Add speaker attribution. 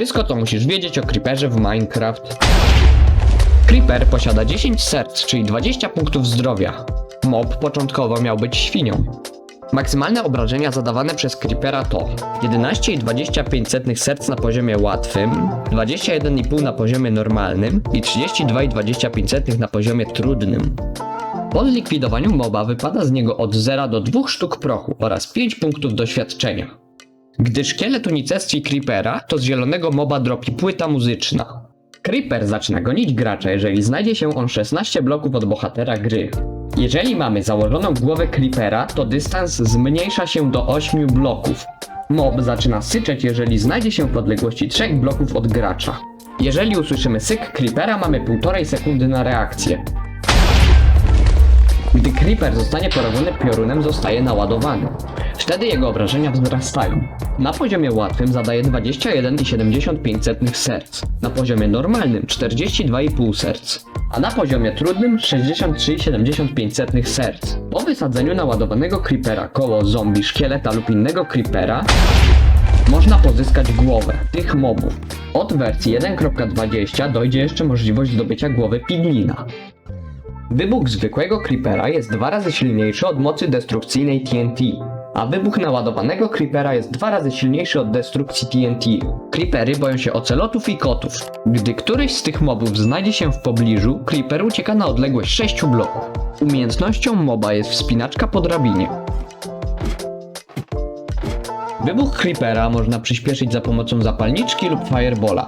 Speaker 1: Wszystko to musisz wiedzieć o Creeperze w Minecraft. Creeper posiada 10 serc, czyli 20 punktów zdrowia. Mob początkowo miał być świnią. Maksymalne obrażenia zadawane przez Creepera to 11,25 serc na poziomie łatwym, 21,5 na poziomie normalnym i 32,25 na poziomie trudnym. Po zlikwidowaniu moba wypada z niego od 0 do 2 sztuk prochu oraz 5 punktów doświadczenia. Gdy szkielet unicestwi Creepera, to z zielonego moba dropi płyta muzyczna. Creeper zaczyna gonić gracza, jeżeli znajdzie się on 16 bloków od bohatera gry. Jeżeli mamy założoną głowę Creepera, to dystans zmniejsza się do 8 bloków. Mob zaczyna syczeć, jeżeli znajdzie się w odległości 3 bloków od gracza. Jeżeli usłyszymy syk Creepera, mamy 1,5 sekundy na reakcję. Creeper zostanie porobiony piorunem, zostaje naładowany. Wtedy jego obrażenia wzrastają. Na poziomie łatwym zadaje 21,75 serc, na poziomie normalnym 42,5 serc, a na poziomie trudnym 63,75 serc. Po wysadzeniu naładowanego Creepera koło zombie, szkieleta lub innego Creepera można pozyskać głowę tych mobów. Od wersji 1.20 dojdzie jeszcze możliwość zdobycia głowy Piglina. Wybuch zwykłego Creepera jest dwa razy silniejszy od mocy destrukcyjnej TNT, a wybuch naładowanego Creepera jest dwa razy silniejszy od destrukcji TNT. Creepery boją się ocelotów i kotów. Gdy któryś z tych mobów znajdzie się w pobliżu, Creeper ucieka na odległość 6 bloków. Umiejętnością moba jest wspinaczka po drabinie. Wybuch Creepera można przyspieszyć za pomocą zapalniczki lub Firebola.